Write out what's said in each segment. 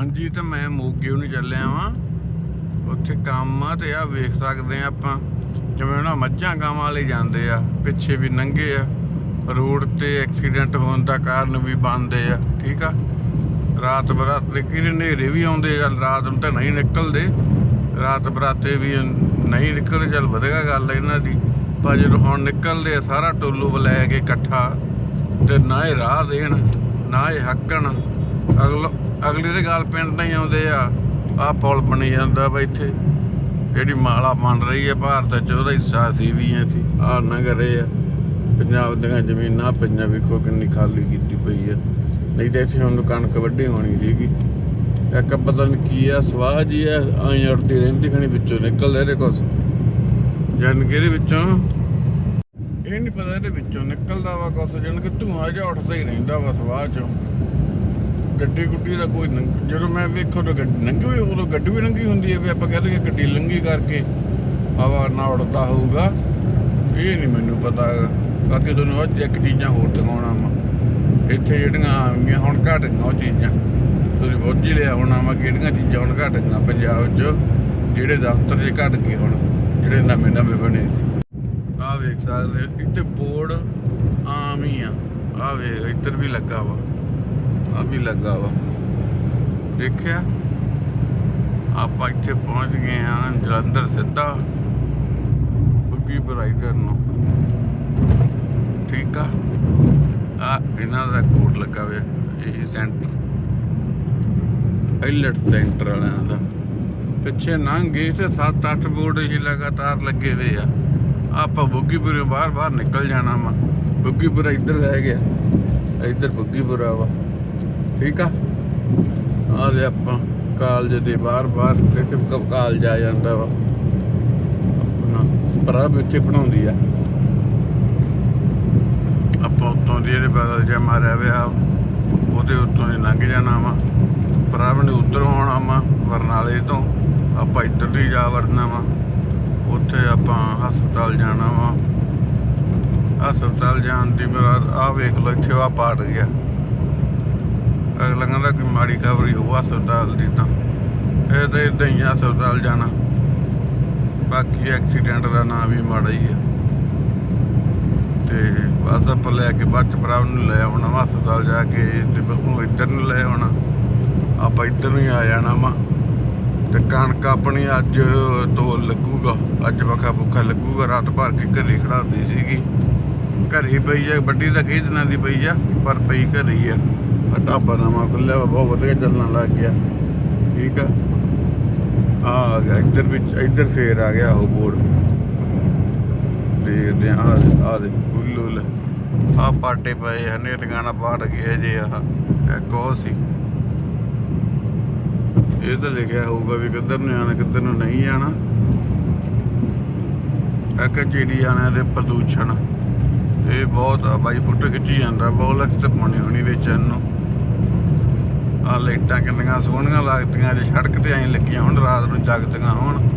ਹਾਂਜੀ, ਤੇ ਮੈਂ ਮੋਗੇ ਨੂੰ ਚੱਲਿਆ ਵਾਂ। ਉੱਥੇ ਕੰਮ ਆ ਤੇ ਆ ਵੇਖ ਸਕਦੇ ਆ ਆਪਾਂ। ਜਿਵੇਂ ਉਹਨਾਂ ਮੱਝਾਂ ਗਾਵਾਂ ਵਾਲੇ ਜਾਂਦੇ ਆ, ਪਿੱਛੇ ਵੀ ਨੰਗੇ ਆ। ਰੋਡ ਤੇ ਐਕਸੀਡੈਂਟ ਹੋਣ ਦਾ ਕਾਰਨ ਵੀ ਬਣਦੇ ਆ, ਠੀਕ ਆ? ਰਾਤ ਬਰਾਤ ਦੇ ਕਿਹੜੇ ਹਨੇਰੇ ਵੀ ਆਉਂਦੇ ਆ, ਰਾਤ ਨੂੰ ਤਾਂ ਨਹੀਂ ਨਿਕਲਦੇ। ਰਾਤ ਬਰਾਤੇ ਵੀ ਨਹੀਂ ਨਿਕਲਦੇ, ਚੱਲ ਵਧੇਗਾ ਗੱਲ ਇਹਨਾਂ ਦੀ। ਪਰ ਜਦੋਂ ਹੁਣ ਨਿਕਲਦੇ ਆ, ਸਾਰਾ ਟੋਲੂ ਲੈ ਕੇ ਇਕੱਠਾ। ਤੇ ਨਾ ਇਹ ਰਾਹ ਦੇਣ, ਨਾ ਇਹ ਹੱਕਣ। ਅਗਲ ਅਗਲੀ ਦੇ ਗੱਲ ਪਿੰਡ ਨਹੀਂ ਆਉਂਦੇ ਆ। ਆਹ ਪੁਲ ਬਣੀ ਜਾਂਦਾ ਵਾ ਇੱਥੇ। ਜਿਹੜੀ ਮਾਲਾ ਬਣ ਰਹੀ ਹੈ ਭਾਰਤ ਚ, ਉਹਦਾ ਹਿੱਸਾ ਸੀ ਵੀ ਐ ਸੀ ਆਹ ਨਗਰੇ ਆ। ਪੰਜਾਬ ਦੀਆਂ ਜ਼ਮੀਨਾਂ ਪਈਆਂ ਵੇਖੋ ਕਿੰਨੀ ਖਾਲੀ ਕੀਤੀ ਪਈ ਆ। ਨਹੀਂ ਤੇ ਇੱਥੇ ਹੁਣ ਕਣਕ ਵੱਢੀ ਹੋਣੀ ਸੀਗੀ। ਇੱਕ ਪਤਾ ਨਹੀਂ ਕੀ ਆ, ਸਵਾਹ ਜੀ ਆ ਆਈ ਅੜਦੀ ਰਹਿੰਦੀ, ਖਣੀ ਵਿੱਚੋਂ ਨਿਕਲਦੇ ਇਹਦੇ ਕੁਛ ਜਨ ਕਿ ਇਹਦੇ ਵਿੱਚੋਂ? ਇਹ ਨਹੀਂ ਪਤਾ ਇਹਦੇ ਵਿੱਚੋਂ ਨਿਕਲਦਾ ਵਾ ਕੁਛ ਜਨ ਕਿ ਧੂਆਂ ਜਿਹਾ ਉੱਠਦਾ ਹੀ ਰਹਿੰਦਾ ਵਾ ਸਵਾਹ ਚੋਂ। ਗੱਡੀ ਗੁੱਡੀ ਦਾ ਕੋਈ ਨੰਗ- ਜਦੋਂ ਮੈਂ ਵੇਖੋ ਤਾਂ ਗੱਡੀ ਲੰਘੀ ਹੋਈ, ਉਦੋਂ ਗੱਡੀ ਵੀ ਲੰਘੀ ਹੁੰਦੀ ਹੈ ਵੀ ਆਪਾਂ ਕਹਿੰਦੇ ਕਿ ਗੱਡੀ ਲੰਘੀ ਕਰਕੇ ਹਵਾ ਨਾ ਉੜਦਾ ਹੋਊਗਾ। ਇਹ ਨਹੀਂ ਮੈਨੂੰ ਪਤਾ ਬਾਕੀ ਤੁਹਾਨੂੰ ਅੱਜ ਇੱਕ ਚੀਜ਼ਾਂ ਹੋਰ ਦਿਖਾਉਣਾ ਵਾ। ਇੱਥੇ ਜਿਹੜੀਆਂ ਆਉਂਗੀਆਂ ਹੁਣ ਘਟ ਗਈਆਂ ਉਹ ਚੀਜ਼ਾਂ। ਤੁਸੀਂ ਬਹੁਤ ਹੀ ਲਿਆ ਹੋਣਾ ਵਾ ਕਿਹੜੀਆਂ ਚੀਜ਼ਾਂ ਹੁਣ ਘਟ ਗਈਆਂ ਪੰਜਾਬ 'ਚ, ਜਿਹੜੇ ਦਫ਼ਤਰ 'ਚ ਘਟ ਗਏ ਹੁਣ, ਜਿਹੜੇ ਨਵੇਂ ਨਵੇਂ ਬਣੇ ਸੀ। ਆਹ ਵੇਖ ਸਕਦੇ ਇੱਥੇ ਬੋਰਡ ਆਮ ਹੀ ਆ। ਆਹ ਵੇਖ, ਇੱਧਰ ਵੀ ਲੱਗਾ ਵਾ। ਆ ਵੀ ਲੱਗਾ ਵਾ? ਦੇਖਿਆ? ਆਪਾਂ ਇੱਥੇ ਪਹੁੰਚ ਗਏ ਆ, ਜਲੰਧਰ ਸਿੱਧਾ। ਬੁੱਗੀ ਬਰਾਈਡਰ ਨੂੰ। ਠੀਕ ਆ? ਆ ਇਹਨਾਂ ਦਾ ਕੋਡ ਲੱਗਾ ਹੋਇਆ ਇਹ ਸੈਂਟਰ ਪਾਇਲਟ ਸੈਂਟਰ ਵਾਲਿਆਂ ਦਾ। ਪਿੱਛੇ ਲੰਘ ਗਏ ਤੇ 7-8 ਬੋਰਡ ਹੀ ਲਗਾਤਾਰ ਲੱਗੇ ਹੋਏ ਆ। ਆਪਾਂ ਬੁੱਗੀਪੁਰੇ ਬਾਹਰ ਬਾਹਰ ਨਿਕਲ ਜਾਣਾ ਵਾ। ਬੁੱਗੀਪੁਰਾ ਇੱਧਰ ਰਹਿ ਗਿਆ। ਇੱਧਰ ਬੁੱਗੀਪੁਰਾ ਵਾ। ਠੀਕ ਆ? ਆ ਜੇ ਆਪਾਂ ਕਾਲਜ ਦੇ ਬਾਹਰ ਬਾਹਰ ਇੱਥੇ ਕਾਲਜ ਆ ਜਾਂਦਾ ਵਾ। ਆਪਣਾ ਪ੍ਰਭ ਇੱਥੇ ਪੜਾਉਂਦੀ ਆ। ਆਪਾਂ ਉੱਤੋਂ ਦੀ ਇਹਦੇ ਬਗਲ ਜਿਹਾ ਮਾਰਿਆ ਵਿਆ ਉਹਦੇ ਉੱਤੋਂ ਦੀ ਲੰਘ ਜਾਣਾ ਵਾ। ਪ੍ਰਭ ਨੇ ਉੱਧਰੋਂ ਆਉਣਾ ਵਾ, ਬਰਨਾਲੇ ਤੋਂ। ਆਪਾਂ ਇੱਧਰ ਦੀ ਜਾ ਵੜਨਾ ਵਾ। ਉੱਥੇ ਆਪਾਂ ਹਸਪਤਾਲ ਜਾਣਾ ਵਾ। ਹਸਪਤਾਲ ਜਾਣ ਦੀ ਮੇਰਾ ਆਹ ਵੇਖ ਲਓ, ਇੱਥੇ ਆ ਪਾਟ ਗਿਆ ਅਗਲਾ ਕਹਿੰਦਾ ਕਿ ਮਾੜੀ ਖਬਰੀ ਹੋਊ, ਹਸਪਤਾਲ ਦੀ ਤਾਂ। ਇਹ ਤਾਂ ਇਦਾਂ ਹੀ ਹਸਪਤਾਲ ਜਾਣਾ। ਬਾਕੀ ਐਕਸੀਡੈਂਟ ਦਾ ਨਾਂ ਵੀ ਮਾੜਾ ਹੀ ਆ। ਤੇ ਬਸ ਆਪਾਂ ਲੈ ਕੇ ਬੱਚ ਭਰਾ ਨੂੰ ਲੈ ਆਉਣਾ ਵਾ ਹਸਪਤਾਲ ਜਾ ਕੇ ਤੇ ਬਸ ਨੂੰ ਇੱਧਰ ਨੂੰ ਲੈ ਆਉਣਾ। ਆਪਾਂ ਇੱਧਰ ਨੂੰ ਹੀ ਆ ਜਾਣਾ ਵਾ। ਤੇ ਕਣਕ ਆਪਣੀ ਅੱਜ ਤੋਂ ਲੱਗੂਗਾ, ਅੱਜ ਵਖਾ ਭੁੱਖਾ ਲੱਗੂਗਾ, ਰਾਤ ਭਰ ਕੇ ਘਰੇ ਖੜਾਉਂਦੀ ਸੀਗੀ। ਘਰੇ ਪਈ ਆ, ਵੱਡੀ ਤਾਂ ਕਈ ਦਿਨਾਂ ਦੀ ਪਈ ਆ, ਪਰ ਪਈ ਘਰੇ ਆ। ਢਾਬਾ ਨਵਾਂ ਖੁੱਲਿਆ ਵਾ, ਬਹੁਤ ਵਧੀਆ ਚੱਲਣ ਲੱਗ ਗਿਆ। ਠੀਕ ਆ? ਆ ਗਿਆ ਇੱਧਰ ਵਿੱਚ ਇੱਧਰ ਫੇਰ ਆ ਗਿਆ ਉਹ ਬੋਰਡ। ਦੇਖਦੇ ਆ ਆ ਦੇ ਫੁੱਲੂਲ ਆ ਪਾਟੇ ਪਏ ਹਨੇ ਟਿਕਾਣਾ ਪਾਟ ਗਿਆ ਜੇ ਆਹ ਇੱਕ ਉਹ ਸੀ। ਇਹ ਤਾਂ ਲਿਖਿਆ ਹੋਊਗਾ ਵੀ ਕਿੱਧਰ ਨੂੰ ਜਾਣਾ ਕਿੱਧਰ ਨੂੰ ਨਹੀਂ ਜਾਣਾ। ਇੱਕ ਚੀੜੀ ਆਣਾ ਦੇ ਪ੍ਰਦੂਸ਼ਣ। ਇਹ ਬਹੁਤ ਆ ਬਾਈ ਫੁੱਟ ਖਿੱਚੀ ਜਾਂਦਾ ਬਹੁਤ ਲਖਤ ਪਾਉਣੀ ਹੋਣੀ ਵਿੱਚ ਇਹਨੂੰ ਆ ਲਾਈਟਾਂ ਕਿੰਨੀਆਂ ਸੋਹਣੀਆਂ ਲੱਗਦੀਆਂ ਜੇ ਸੜਕ ਤੇ ਐਂ ਲੱਗੀਆਂ ਹੁਣ, ਰਾਤ ਨੂੰ ਜਗਦੀਆਂ ਹੋਣ।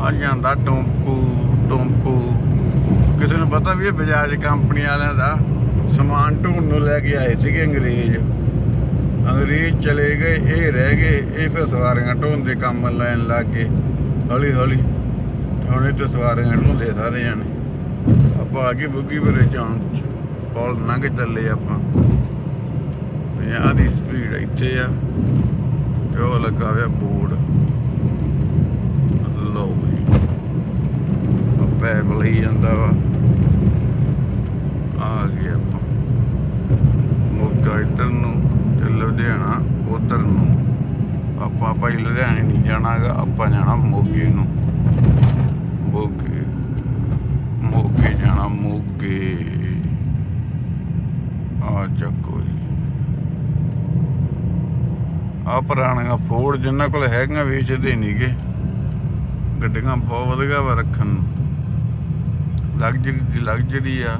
ਆ ਜਾਂਦਾ ਟੋਂਪੂ ਟੋਂਪੂ। ਕਿਸੇ ਨੂੰ ਪਤਾ ਵੀ ਇਹ ਬਜਾਜ ਕੰਪਨੀ ਵਾਲਿਆਂ ਦਾ ਸਮਾਨ ਢੋਣ ਨੂੰ ਲੈ ਕੇ ਆਏ ਸੀਗੇ ਅੰਗਰੇਜ਼। ਅੰਗਰੇਜ਼ ਚਲੇ ਗਏ, ਇਹ ਰਹਿ ਗਏ, ਇਹ ਫਿਰ ਸਵਾਰੀਆਂ ਢੋਣ ਦੇ ਕੰਮ ਲੈਣ ਲੱਗ ਗਏ। ਹੌਲੀ ਹੌਲੀ ਹੁਣ ਇਹ ਤੇ ਸਵਾਰੀਆਂ ਢੋਂਦੇ ਸਾਰੇ ਜਾਣੇ। ਆਪਾਂ ਆ ਗਏ ਬੁੱਗੀ ਬਰੇ ਚੌਂਕ ਚ ਪੁਲ ਲੰਘ ਚੱਲੇ ਆਪਾਂ। ਪੰਜਾਹ ਦੀ ਸਪੀਡ ਇੱਥੇ ਆ। ਤੇ ਉਹ ਲੱਗਾ ਹੋਇਆ ਬੋਰਡ ਲਓ ਜੀ। ਆ ਪੈਪ ਲਈ ਜਾਂਦਾ ਵਾ। ਆ ਗਏ ਆਪਾਂ। ਮੋਗਾ, ਇੱਧਰ ਨੂੰ ਤੇ ਲੁਧਿਆਣਾ, ਉਧਰ ਨੂੰ। ਆਪਾਂ ਭਾਈ ਲੁਧਿਆਣੇ ਨਹੀਂ ਜਾਣਾਗਾ, ਆਪਾਂ ਜਾਣਾ ਮੋਗੇ ਨੂੰ। ਮੋਗੇ। ਮੋਗੇ ਜਾਣਾ ਮੋਗੇ। ਆ ਚੱਕੋ ਜੀ ਆ ਪੁਰਾਣੀਆਂ ਫੋਰਡ ਜਿਨ੍ਹਾਂ ਕੋਲ ਹੈਗੀਆਂ ਵੇਚਦੇ ਨਹੀਂਗੇ। ਗੱਡੀਆਂ ਬਹੁਤ ਵਧੀਆ ਵਾ ਰੱਖਣ ਨੂੰ। ਲਗਜ਼ਰੀ ਦੀ ਲਗਜ਼ਰੀ ਆ।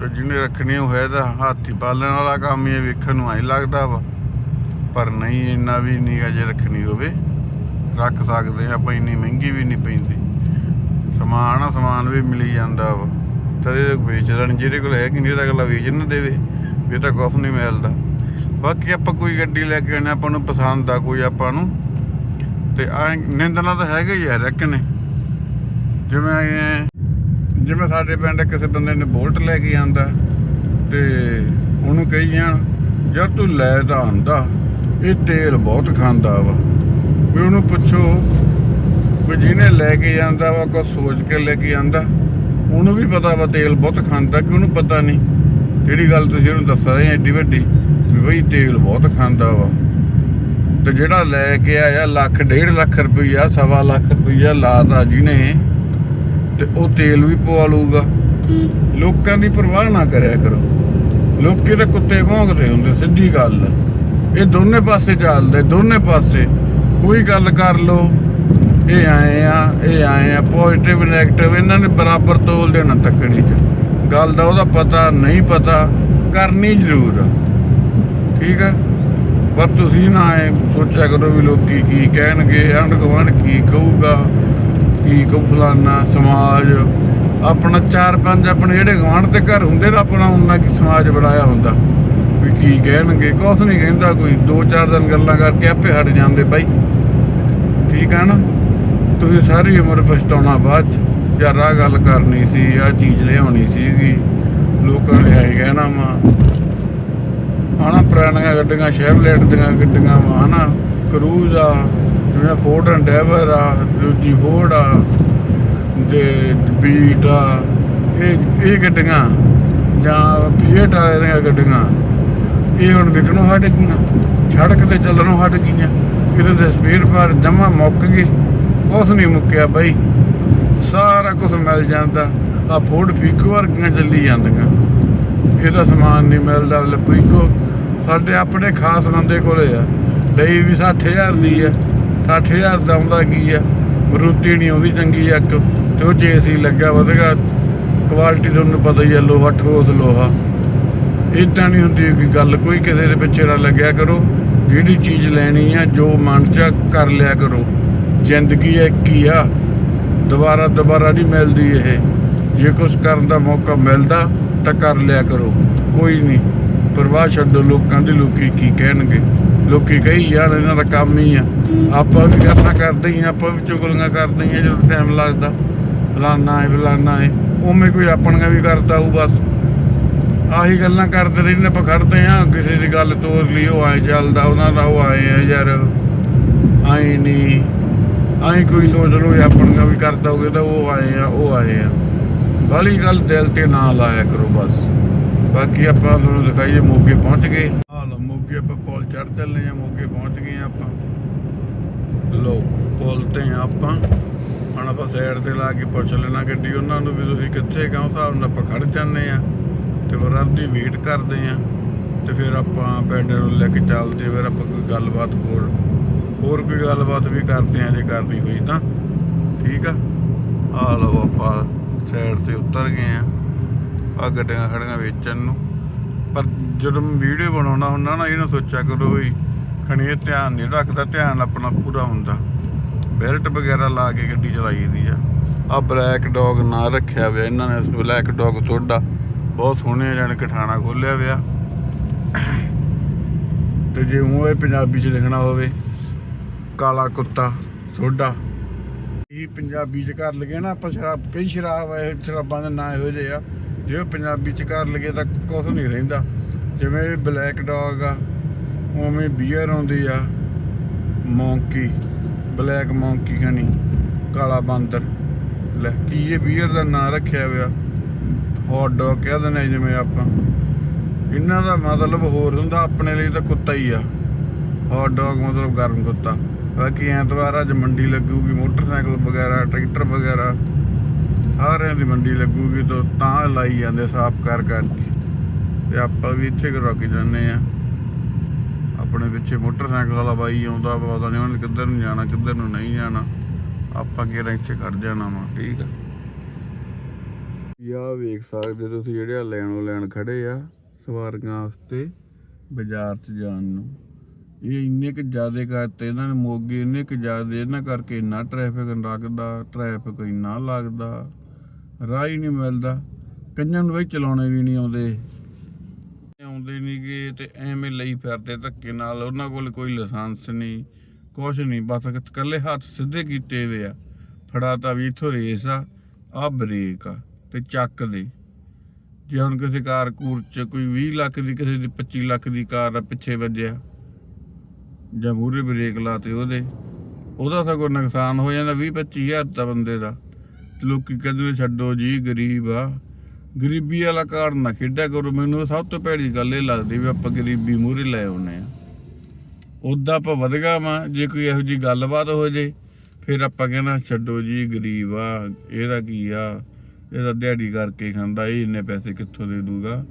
ਤੇ ਜਿਹਨੇ ਰੱਖਣੀ ਹੋਇਆ ਤਾਂ ਹਾਥੀ ਪਾਲਣ ਵਾਲਾ ਕੰਮ ਹੀ ਵੇਖਣ ਨੂੰ ਐਂ ਲੱਗਦਾ ਵਾ। ਪਰ ਨਹੀਂ, ਇੰਨਾ ਵੀ ਨਹੀਂ ਗਾ ਜੇ ਰੱਖਣੀ ਹੋਵੇ। ਰੱਖ ਸਕਦੇ ਆ, ਆਪਾਂ ਇੰਨੀ ਮਹਿੰਗੀ ਵੀ ਨਹੀਂ ਪੈਂਦੀ। ਸਮਾਨ ਆ, ਸਮਾਨ ਵੀ ਮਿਲੀ ਜਾਂਦਾ ਵਾ। ਤੇਰੇ ਵੇਚ ਦੇਣ, ਜਿਹਦੇ ਕੋਲ ਹੈ ਕਿ ਨਹੀਂ, ਉਹਦਾ ਅਗਲਾ ਵੇਚ ਨਾ ਦੇਵੇ। ਇਹ ਤਾਂ ਕੁਛ ਨਹੀਂ ਮਿਲਦਾ। ਬਾਕੀ ਆਪਾਂ ਕੋਈ ਗੱਡੀ ਲੈ ਕੇ ਆਨੇ ਆਪਾਂ ਨੂੰ ਪਸੰਦ ਆ ਕੋਈ ਆਪਾਂ ਨੂੰ। ਤੇ ਆ ਨਿੰਦਣਾ ਤਾਂ ਹੈਗਾ ਹੀ ਆ ਰਕਨੇ ਜਿਵੇਂ ਜਿਵੇਂ ਸਾਡੇ ਪਿੰਡ ਕਿਸੇ ਬੰਦੇ ਨੇ ਬੋਲਟ ਲੈ ਕੇ ਆਂਦਾ ਤੇ ਉਹਨੂੰ ਕਹੀ ਜਾਣ, ਯਾਰ ਤੂੰ ਲੈ ਤਾਂ ਆਂਦਾ ਇਹ ਤੇਲ ਬਹੁਤ ਖਾਂਦਾ ਵਾ। ਵੀ ਉਹਨੂੰ ਪੁੱਛੋ ਵੀ ਜਿਹਨੇ ਲੈ ਕੇ ਜਾਂਦਾ ਵਾ ਕੁਛ ਸੋਚ ਕੇ ਲੈ ਕੇ ਆਂਦਾ ਉਹਨੂੰ ਵੀ ਪਤਾ ਵਾ ਤੇਲ ਬਹੁਤ ਖਾਂਦਾ, ਕਿ ਉਹਨੂੰ ਪਤਾ ਨਹੀਂ। ਜਿਹੜੀ ਗੱਲ ਤੁਸੀਂ ਉਹਨੂੰ ਦੱਸ ਰਹੇ ਐਡੀ ਵੱਡੀ? ਵੀ ਬਈ ਤੇਲ ਬਹੁਤ ਖਾਂਦਾ ਵਾ। ਤੇ ਜਿਹੜਾ ਲੈ ਕੇ ਆਇਆ ਲੱਖ, ਡੇਢ ਲੱਖ ਰੁਪਈਆ, ਸਵਾ ਲੱਖ ਰੁਪਈਆ ਲਾਤਾ ਜਿਹਨੇ, ਤੇ ਉਹ ਤੇਲ ਵੀ ਪਵਾ ਲੂਗਾ ਲੋਕਾਂ ਦੀ ਪਰਵਾਹ ਨਾ ਕਰਿਆ ਕਰੋ। ਲੋਕੀ ਤਾਂ ਕੁੱਤੇ ਭੌਂਕਦੇ ਹੁੰਦੇ, ਸਿੱਧੀ ਗੱਲ। ਆ। ਇਹ ਦੋਨੇ ਪਾਸੇ ਚੱਲਦੇ, ਦੋਨੇ ਪਾਸੇ। ਕੋਈ ਗੱਲ ਕਰ ਲੋ ਇਹ ਆਏ ਆ, ਇਹ ਆਏ ਆ ਪੋਜ਼ਿਟਿਵ ਨੈਗੇਟਿਵ ਇਹਨਾਂ ਨੇ ਬਰਾਬਰ ਤੋਲ ਦੇਣਾ ਤੱਕੜੀ 'ਚ। ਗੱਲ ਦਾ ਉਹਦਾ ਪਤਾ, ਨਹੀਂ ਪਤਾ, ਕਰਨੀ ਜ਼ਰੂਰ ਆ। ਠੀਕ ਹੈ? ਪਰ ਤੁਸੀਂ ਨਾ ਐ ਸੋਚਿਆ ਕਰੋ ਵੀ ਲੋਕੀ ਕੀ ਕਹਿਣਗੇ ਆਂਢ ਗੁਆਂਢ ਕੀ ਕਹੂਗਾ, ਕੀ ਕਹੂ ਫਲਾਨਾ ਸਮਾਜ। ਆਪਣਾ ਚਾਰ ਪੰਜ ਆਪਣੇ ਜਿਹੜੇ ਗੁਆਂਢ 'ਤੇ ਘਰ ਹੁੰਦੇ ਨਾ, ਆਪਣਾ ਉਹਨਾਂ ਕੀ ਸਮਾਜ ਬਣਾਇਆ ਹੁੰਦਾ। ਵੀ ਕੀ ਕਹਿਣਗੇ, ਕੁਛ ਨਹੀਂ ਕਹਿੰਦਾ ਕੋਈ। ਦੋ ਚਾਰ ਦਿਨ ਗੱਲਾਂ ਕਰਕੇ ਆਪੇ ਹਟ ਜਾਂਦੇ ਬਾਈ। ਠੀਕ ਹੈ ਨਾ? ਤੁਸੀਂ ਸਾਰੀ ਉਮਰ ਪਛਤਾਉਣਾ ਬਾਅਦ ਚ। ਯਾਰ ਆਹ ਗੱਲ ਕਰਨੀ ਸੀ, ਆਹ ਚੀਜ਼ ਲਿਆਉਣੀ ਸੀਗੀ। ਲੋਕਾਂ ਨੇ ਐ ਕਹਿਣਾ ਵਾ। ਹਨਾ, ਪੁਰਾਣੀਆਂ ਗੱਡੀਆਂ ਸ਼ੈਵਲੇਟ ਦੀਆਂ ਗੱਡੀਆਂ ਵਾ, ਹਨਾ ਕਰੂਜ਼ ਆ, ਜਿਵੇਂ ਫੋਰਡ ਐਂਡੇਵਰ ਆ, ਦੂਜੀ ਫੋਰਡ ਆ, ਤੇ ਬੀਟ ਆ, ਇਹ ਇਹ ਗੱਡੀਆਂ, ਜਾਂ ਪੀਏਟ ਦੀਆਂ ਗੱਡੀਆਂ, ਇਹ ਹੁਣ ਵਿਕਣੋਂ ਹਟ ਗਈਆਂ, ਸੜਕ ਤੇ ਚੱਲਣੋਂ ਹਟ ਗਈਆਂ, ਇਹਦੇ ਤੇ ਸਪੀਡ ਪਰ ਜਮਾ ਮੁੱਕ ਗਈ, ਕੁਛ ਨਹੀਂ ਮੁੱਕਿਆ ਬਾਈ, ਸਾਰਾ ਕੁਝ ਮਿਲ ਜਾਂਦਾ ਆ ਫੋਰਡ ਫੀਕੋ ਵਰਗੀਆਂ ਚੱਲੀ ਜਾਂਦੀਆਂ, ਇਹਦਾ ਸਮਾਨ ਨਹੀਂ ਮਿਲਦਾ ਲਪੀਕੋ ਸਾਡੇ ਆਪਣੇ ਖਾਸ ਬੰਦੇ ਕੋਲੇ ਆ। ਲਈ ਵੀ 60000 ਦੀ ਆ। 60000 ਦਾ ਆਉਂਦਾ ਕੀ ਆ? ਮਰੂਤੀ ਨਹੀਂ ਉਹਦੀ ਚੰਗੀ ਇੱਕ। ਤੇ ਉਹ ਚੇਸੀ ਲੱਗਾ ਵਧੇਗਾ ਕੁਆਲਿਟੀ ਤੁਹਾਨੂੰ ਪਤਾ ਹੀ ਆ ਲੋਹਾ ਠੋਸ ਲੋਹਾ। ਇਦਾਂ ਨਹੀਂ ਹੁੰਦੀ ਕੋਈ ਗੱਲ। ਕੋਈ ਕਿਸੇ ਦੇ ਪਿੱਛੇ ਨਾ ਲੱਗਿਆ ਕਰੋ। ਜਿਹੜੀ ਚੀਜ਼ ਲੈਣੀ ਆ ਜੋ ਮਨ ਚ ਆ, ਕਰ ਲਿਆ ਕਰੋ। ਜ਼ਿੰਦਗੀ ਇੱਕ ਹੀ ਆ? ਦੁਬਾਰਾ ਦੁਬਾਰਾ ਨਹੀਂ ਮਿਲਦੀ ਇਹ। ਜੇ ਕੁਝ ਕਰਨ ਦਾ ਮੌਕਾ ਮਿਲਦਾ ਤਾਂ ਕਰ ਲਿਆ ਕਰੋ। ਕੋਈ ਨਹੀਂ ਪਰਵਾਹ ਛੱਡੋ, ਲੋਕਾਂ ਦੇ ਲੋਕੀ ਕੀ ਕਹਿਣਗੇ? ਲੋਕੀ ਕਹੀ ਜਾਣ ਇਹਨਾਂ ਦਾ ਕੰਮ ਹੀ ਆ। ਆਪਾਂ ਵੀ ਕਰਨਾ ਕਰਦੇ ਹੀ ਆ, ਆਪਾਂ ਵੀ ਚੁਗਲੀਆਂ ਕਰਦੇ ਹੀ ਆ, ਜਦੋਂ ਟਾਈਮ ਲੱਗਦਾ। ਫਲਾਨਾ ਹੈ ਫਲਾਨਾ ਹੈ ਉਵੇਂ ਕੋਈ ਆਪਣੀਆਂ ਵੀ ਕਰਦਾ ਹੋਊ ਬਸ। ਆਹੀ ਗੱਲਾਂ ਕਰਦੇ ਰਹਿੰਦੇ ਆਪਾਂ ਖੜਦੇ ਆ ਕਿਸੇ ਦੀ ਗੱਲ ਤੋਰ ਲਈ, ਉਹ ਆਏ ਚੱਲਦਾ, ਉਹਨਾਂ ਦਾ ਉਹ ਆਏ ਆ, ਯਾਰ। ਆਏ ਨਹੀਂ। ਆਏ ਕੋਈ ਸੋਚ ਲਓ, ਇਹ ਆਪਣੀਆਂ ਵੀ ਕਰਦਾ ਹੋਵੇ ਤਾਂ ਉਹ ਆਏ ਆ, ਉਹ ਆਏ ਆ। ਬਾਲੀ ਗੱਲ ਦਿਲ ਤੇ ਨਾ ਲਾਇਆ ਕਰੋ ਬਸ। ਬਾਕੀ ਆਪਾਂ ਤੁਹਾਨੂੰ ਦਿਖਾਈਏ, ਮੋਗੇ ਪਹੁੰਚ ਗਏ। ਆ ਲੋ ਮੋਗੇ ਆਪਾਂ ਪੁਲ ਚੜ ਚੱਲੇ ਆ, ਮੋਗੇ ਪਹੁੰਚ ਗਏ ਆ ਆਪਾਂ। ਲੋ, ਪੁਲ ਤੇ ਆ ਆਪਾਂ। ਹੁਣ ਆਪਾਂ ਸਾਈਡ ਤੇ ਲਾ ਕੇ ਪੁੱਛ ਲੈਣਾ ਗੱਡੀ, ਉਹਨਾਂ ਨੂੰ ਵੀ ਤੁਸੀਂ ਕਿੱਥੇ ਗਾਉਂ ਹਿਸਾਬ ਨਾਲ ਆਪਾਂ ਖੜ ਜਾਂਦੇ ਆ ਤੇ ਫਿਰ ਦੀ ਵੇਟ ਕਰਦੇ ਆ ਤੇ ਫਿਰ ਆਪਾਂ ਪੈਡਲ ਨੂੰ ਲੈ ਕੇ ਚੱਲਦੇ ਫਿਰ ਆਪਾਂ ਕੋਈ ਗੱਲਬਾਤ ਹੋਰ ਹੋਰ ਕੋਈ ਗੱਲਬਾਤ ਵੀ ਕਰਦੇ ਆ, ਜੇ ਕਰਨੀ ਹੋਈ ਤਾਂ। ਠੀਕ ਆ? ਆ ਲਓ ਆਪਾਂ ਸਾਈਡ ਤੇ ਉਤਰ ਗਏ ਆ। ਆ ਗੱਡੀਆਂ ਖੜੀਆਂ ਵੇਚਣ ਨੂੰ। ਪਰ ਜਦੋਂ ਵੀਡੀਓ ਬਣਾਉਣਾ ਹੁੰਦਾ ਨਾ ਇਹ ਸੋਚਿਆ ਕਰੋ ਵੀ ਖਣੇ ਧਿਆਨ ਨਹੀਂ ਰੱਖਦਾ, ਧਿਆਨ ਆਪਣਾ ਪੂਰਾ ਹੁੰਦਾ। ਬੈਲਟ ਵਗੈਰਾ ਲਾ ਕੇ ਗੱਡੀ ਚਲਾਈ ਦੀ ਆ। ਆ ਬਲੈਕ ਡੌਗ ਨਾਂ ਰੱਖਿਆ ਹੋਇਆ ਇਹਨਾਂ ਨੇ ਬਲੈਕ ਡੌਗ ਸੋਡਾ ਬਹੁਤ ਸੋਹਣੇ ਜਾਣ ਕਠਾਣਾ ਖੋਲਿਆ ਹੋਇਆ। ਤੇ ਜੇ ਉਹ ਇਹ ਪੰਜਾਬੀ ਚ ਲਿਖਣਾ ਹੋਵੇ, ਕਾਲਾ ਕੁੱਤਾ ਸੋਡਾ ਇਹ ਪੰਜਾਬੀ ਚ ਕਰ ਲਗੇ ਨਾ, ਆਪਾਂ ਸ਼ਰਾਬ, ਕਈ ਸ਼ਰਾਬ ਐ ਸ਼ਰਾਬਾਂ ਦੇ ਨਾਂ ਇਹੋ ਜਿਹੇ ਆ। ਜੇ ਉਹ ਪੰਜਾਬੀ ਚ ਕਰ ਲਗੇ ਤਾਂ ਕੁਝ ਨਹੀਂ ਰਹਿੰਦਾ। ਜਿਵੇਂ ਬਲੈਕ ਡੌਗ ਆ, ਉਵੇਂ ਬੀਅਰ ਆਉਂਦੀ ਆ ਮੌਂਕੀ ਬਲੈਕ ਮੌਂਕੀ ਖਣੀ, ਕਾਲਾ ਬਾਂਦਰ। ਲੈ, ਕੀ ਇਹ ਬੀਅਰ ਦਾ ਨਾਂ ਰੱਖਿਆ ਹੋਇਆ? ਹੌਟ ਡੌਗ ਕਹਿ ਦਿੰਦੇ ਆ ਜਿਵੇਂ ਆਪਾਂ। ਇਹਨਾਂ ਦਾ ਮਤਲਬ ਹੋਰ ਹੁੰਦਾ, ਆਪਣੇ ਲਈ ਤਾਂ ਕੁੱਤਾ ਹੀ ਆ। ਹੌਟ ਡੌਗ ਮਤਲਬ ਗਰਮ ਕੁੱਤਾ। ਬਾਕੀ ਐਤਵਾਰ ਅੱਜ ਮੰਡੀ ਲੱਗੂਗੀ, ਮੋਟਰਸਾਈਕਲ ਵਗੈਰਾ, ਟਰੈਕਟਰ ਵਗੈਰਾ। ਸਾਰਿਆਂ ਦੀ ਮੰਡੀ ਲੱਗੂਗੀ ਤਾਂ ਤਾਂ ਲਾਈ ਜਾਂਦੇ ਸਾਫ਼ ਕਰ ਕਰਕੇ। ਤੇ ਆਪਾਂ ਵੀ ਇੱਥੇ ਰੁਕ ਜਾਂਦੇ ਆ ਆਪਣੇ ਪਿੱਛੇ ਮੋਟਰਸਾਈਕਲ ਵਾਲਾ ਬਾਈ ਆਉਂਦਾ, ਪਤਾ ਨਹੀਂ ਉਹਨੇ ਕਿੱਧਰ ਨੂੰ ਜਾਣਾ, ਕਿੱਧਰ ਨੂੰ ਨਹੀਂ ਜਾਣਾ। ਆਪਾਂ ਕੀ ਇੱਥੇ ਖੜ ਜਾਣਾ ਵਾ, ਠੀਕ ਆ? ਯਾ ਵੇਖ ਸਕਦੇ ਤੁਸੀਂ ਜਿਹੜੇ ਆ ਲੈਣੋ ਲੈਣ ਖੜੇ ਆ ਸਵਾਰੀਆਂ ਵਾਸਤੇ ਬਾਜ਼ਾਰ 'ਚ ਜਾਣ ਨੂੰ। ਇਹ ਇੰਨੇ ਕੁ ਜ਼ਿਆਦੇ ਕਰਤੇ ਇਹਨਾਂ ਨੇ ਮੋਗੇ, ਇੰਨੇ ਕੁ ਜ਼ਿਆਦੇ, ਇਹਨਾਂ ਕਰਕੇ ਇੰਨਾ ਟ੍ਰੈਫਿਕ ਲੱਗਦਾ ਟ੍ਰੈਫਿਕ ਇੰਨਾ ਲੱਗਦਾ। ਰਾਹ ਹੀ ਨਹੀਂ ਮਿਲਦਾ। ਕਈਆਂ ਨੂੰ ਬਈ ਚਲਾਉਣੇ ਵੀ ਨਹੀਂ ਆਉਂਦੇ। ਆਉਂਦੇ ਚਲਾਉਂਦੇ ਨਹੀਂਗੇ ਤੇ ਐਵੇਂ ਲਈ ਫਿਰਦੇ ਧੱਕੇ ਨਾਲ। ਉਹਨਾਂ ਕੋਲ ਕੋਈ ਲਾਇਸੈਂਸ ਨਹੀਂ, ਕੁਛ ਨਹੀਂ। ਬਸ ਇਕੱਲੇ ਹੱਥ ਸਿੱਧੇ ਕੀਤੇ ਹੋਏ ਆ। ਫੜਾਤਾ ਵੀ ਇਥੋਂ ਰੇਸ ਆ। ਆ ਬ੍ਰੇਕ ਆ ਤੇ ਚੱਕ ਦੇ। ਜੇ ਹੁਣ ਕਿਸੇ ਕਾਰ ਕੂਰ ਚ ਕੋਈ 20 ਲੱਖ ਦੀ, ਕਿਸੇ ਦੀ 25 ਲੱਖ ਦੀ ਕਾਰ ਆ ਪਿੱਛੇ ਵੱਜਿਆ, ਜਾਂ ਮੂਰੇ ਬ੍ਰੇਕ ਲਾਤੇ ਉਹਦੇ, ਉਹਦਾ ਸਗੋਂ ਨੁਕਸਾਨ ਹੋ ਜਾਂਦਾ। 20 25000 ਦਾ ਬੰਦੇ ਦਾ। ਲੋਕੀ ਕਹਿੰਦੇ ਨੇ ਛੱਡੋ ਜੀ, ਗਰੀਬ ਆ। ਗਰੀਬੀ ਵਾਲਾ ਕਾਰਨ ਨਾ ਖੇਡਿਆ ਕਰੋ। ਮੈਨੂੰ ਸਭ ਤੋਂ ਭੈੜੀ ਗੱਲ ਇਹ ਲੱਗਦੀ ਵੀ ਆਪਾਂ ਗਰੀਬੀ ਮੂਹਰੇ ਲੈ ਆਉਨੇ ਆ ਉਦਾਂ ਆਪਾਂ ਵਧਗਾ ਵਾ ਜੇ ਕੋਈ ਇਹੋ ਜੀ ਗੱਲਬਾਤ ਹੋ ਜੇ, ਫਿਰ ਆਪਾਂ ਕਹਿੰਦਾ ਛੱਡੋ ਜੀ, ਗਰੀਬ ਆ। ਇਹਦਾ ਕੀ ਆ? ਇਹਦਾ ਦਿਹਾੜੀ ਕਰਕੇ ਖਾਂਦਾ, ਇਹ ਇੰਨੇ ਪੈਸੇ ਕਿੱਥੋਂ ਦੇ ਦੂਗਾ?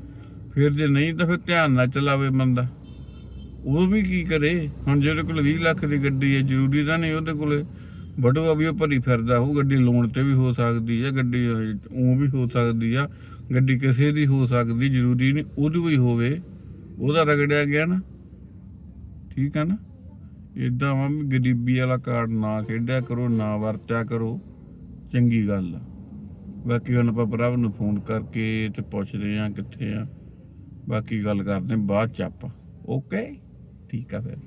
ਫਿਰ ਜੇ ਨਹੀਂ ਤਾਂ ਫਿਰ ਧਿਆਨ ਨਾ ਚਲਾਵੇ ਬੰਦਾ। ਉਹ ਵੀ ਕੀ ਕਰੇ? ਹੁਣ ਜਿਹਦੇ ਕੋਲ 20 ਲੱਖ ਦੀ ਗੱਡੀ ਹੈ, ਜ਼ਰੂਰੀ ਤਾਂ ਨਹੀਂ ਉਹਦੇ ਕੋਲੇ ਬੜੂਆ ਵੀ ਉਹ ਭਰੀ ਫਿਰਦਾ ਉਹ ਗੱਡੀ ਲੋਨ ਤੇ ਵੀ ਹੋ ਸਕਦੀ ਹੈ ਗੱਡੀ ਉਹ ਵੀ ਹੋ ਸਕਦੀ ਆ, ਗੱਡੀ ਕਿਸੇ ਦੀ ਹੋ ਸਕਦੀ, ਜ਼ਰੂਰੀ ਨਹੀਂ ਉਹਦੀ ਵੀ ਹੋਵੇ, ਉਹਦਾ ਰਗੜਿਆ ਗਿਆ ਨਾ। ਠੀਕ ਆ ਨਾ? ਇਦਾਂ ਵਾ ਵੀ ਗਰੀਬੀ ਵਾਲਾ ਕਾਰਡ ਨਾ ਖੇਡਿਆ ਕਰੋ, ਨਾ ਵਰਤਿਆ ਕਰੋ, ਚੰਗੀ ਗੱਲ ਆ। ਬਾਕੀ ਹੁਣ ਆਪਾਂ ਪ੍ਰਭ ਨੂੰ ਫੋਨ ਕਰਕੇ ਤੇ ਪੁੱਛਦੇ ਆ ਕਿੱਥੇ ਆ। ਬਾਕੀ ਗੱਲ ਕਰਦੇ ਬਾਅਦ ਚ ਆਪਾਂ। ਓਕੇ ਠੀਕ ਆ ਫਿਰ।